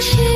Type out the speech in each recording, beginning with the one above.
she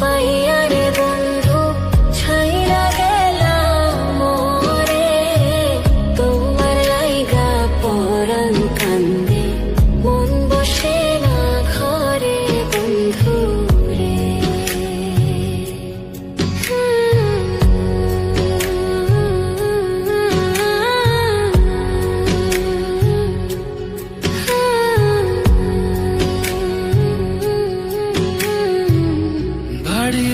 பையனே.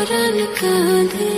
காதல்